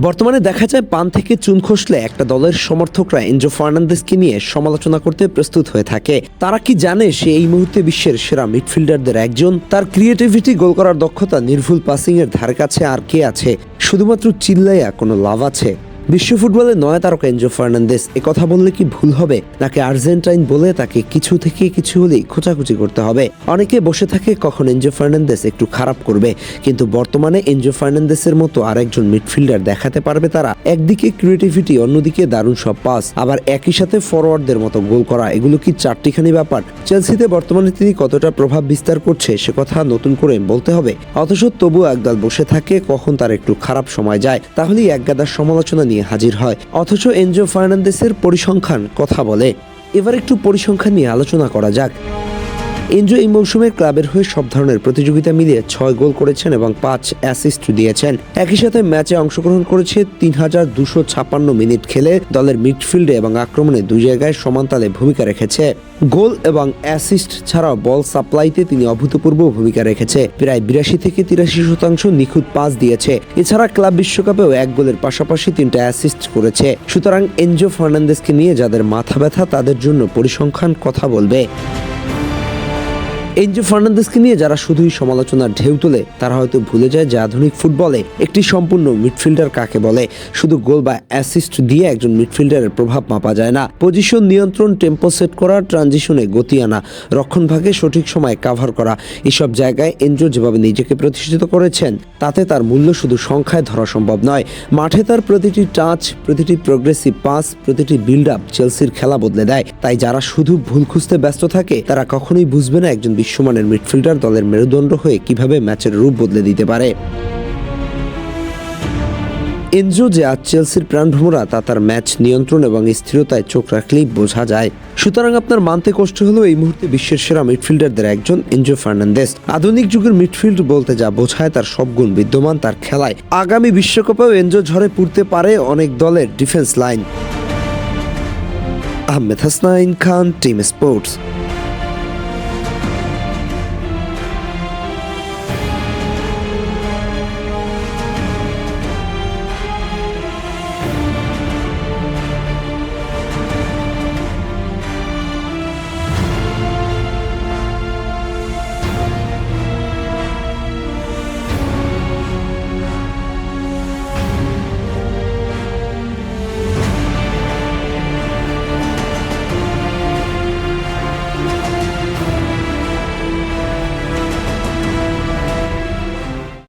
বর্তমানে দেখা যায় পান থেকে চুন খসলে একটা দলের সমর্থকরা এনজো ফার্নান্দেসকে নিয়ে সমালোচনা করতে প্রস্তুত হয়ে থাকে। তারা কি জানে সে এই মুহূর্তে বিশ্বের সেরা মিডফিল্ডারদের একজন? তার ক্রিয়েটিভিটি, গোল করার দক্ষতা, নির্ভুল পাসিং এর ধারে কাছে আর কে আছে? শুধুমাত্র চিল্লাইয়া কোনো লাভ আছে? বিশ্ব ফুটবলে নয় তারকা এনজো ফার্নান্দেস এ কথা বললে কি ভুল হবে? নাকি আর্জেন্টাইন বলে তাকে কিছু থেকে কিছু হলেই খোঁচাখুচি করতে হবে? অনেকে বসে থাকে কখন এনজো ফার্নান্দেস একটু খারাপ করবে, কিন্তু বর্তমানে এনজো ফার্নান্দেসের মতো আরেকজন মিডফিল্ডার দেখাতে পারবে তারা। একদিকে ক্রিয়েটিভিটি অন্যদিকে দারুণ সব পাস। আবার একই সাথে ফরওয়ার্ডদের মতো গোল করা, এগুলো কি চারটিখানি ব্যাপার? চেলসিতে বর্তমানে তিনি কতটা প্রভাব বিস্তার করছে, সে কথা নতুন করে বলতে হবে। অথচ তবু একদল বসে থাকে কখন তার একটু খারাপ সময় যায়। তাহলেই একগাদার সমালোচনা নিয়ে হাজির হয়। অথচ এনজো ফার্নান্দেসের পরিসংখ্যান কথা বলে। এবার একটু পরিসংখ্যান নিয়ে আলোচনা করা যাক। এনজো এই মৌসুমে ক্লাবের হয়ে সব ধরনের প্রতিযোগিতা মিলিয়ে ছয় গোল করেছেন এবং পাঁচ অ্যাসিস্ট দিয়েছেন। একই সাথে ম্যাচে অংশগ্রহণ করেছে তিন হাজার দুশো ছাপ্পান্ন মিনিট খেলে দলের মিডফিল্ডে এবং আক্রমণে দুই জায়গায় সমানতালে ভূমিকা রেখেছে। গোল এবং অ্যাসিস্ট ছাড়াও বল সাপ্লাইতে তিনি অভূতপূর্ব ভূমিকা রেখেছে। প্রায় বিরাশি থেকে তিরাশি শতাংশ নিখুঁত পাস দিয়েছে। এছাড়া ক্লাব বিশ্বকাপেও এক গোলের পাশাপাশি তিনটা অ্যাসিস্ট করেছে। সুতরাং এনজো ফার্নান্দেসকে নিয়ে যাদের মাথা ব্যথা, তাদের জন্য পরিসংখ্যান কথা বলবে। এনজো ফার্নান্দেসকে নিয়ে যারা শুধুই সমালোচনার ঢেউ তোলে, তারা হয়তো ভুলে যায় যে আধুনিক ফুটবলে একটি সম্পূর্ণ মিডফিল্ডার কাকে বলে। শুধু গোল বা অ্যাসিস্ট দিয়ে একজন মিডফিল্ডারের প্রভাব মাপা যায় না। পজিশন নিয়ন্ত্রণ, টেম্পো সেট করা, ট্রানজিশনে গতি আনা রক্ষণভাগে সঠিক সময় কাভার করা, এসব জায়গায় এনজো যেভাবে নিজেকে প্রতিষ্ঠিত করেছেন, তাতে তার মূল্য শুধু সংখ্যায় ধরা সম্ভব নয়। মাঠে তার প্রতিটি টাচ, প্রতিটি প্রোগ্রেসিভ পাস প্রতিটি বিল্ড আপ চেলসির খেলা বদলে দেয়। তাই যারা শুধু ভুল খুঁজতে ব্যস্ত থাকে, তারা কখনোই বুঝবে না একজন বিশ্বমানের মিডফিল্ডার দলের মেরুদণ্ড হয়ে কীভাবে ম্যাচের রূপ বদলে দিতে পারে? এনজো যে আজ চেলসির প্রাণভ্রমরা তা তার ম্যাচ নিয়ন্ত্রণ এবং স্থিরতায় চোখ রাখলেই বোঝা যায়। সুতরাং আপনার মানতে কষ্ট হলেও এই মুহূর্তে বিশ্বের সেরা মিডফিল্ডারদের একজন এনজো ফার্নান্দেস আধুনিক যুগের মিডফিল্ড বলতে যা বোঝায় তার সব গুণ বিদ্যমান, তার খেলায়। আগামী বিশ্বকাপেও এনজো ঝড়ে পুড়তে পারে অনেক দলের defence line. Ahmed Hasnain Khan, team sports.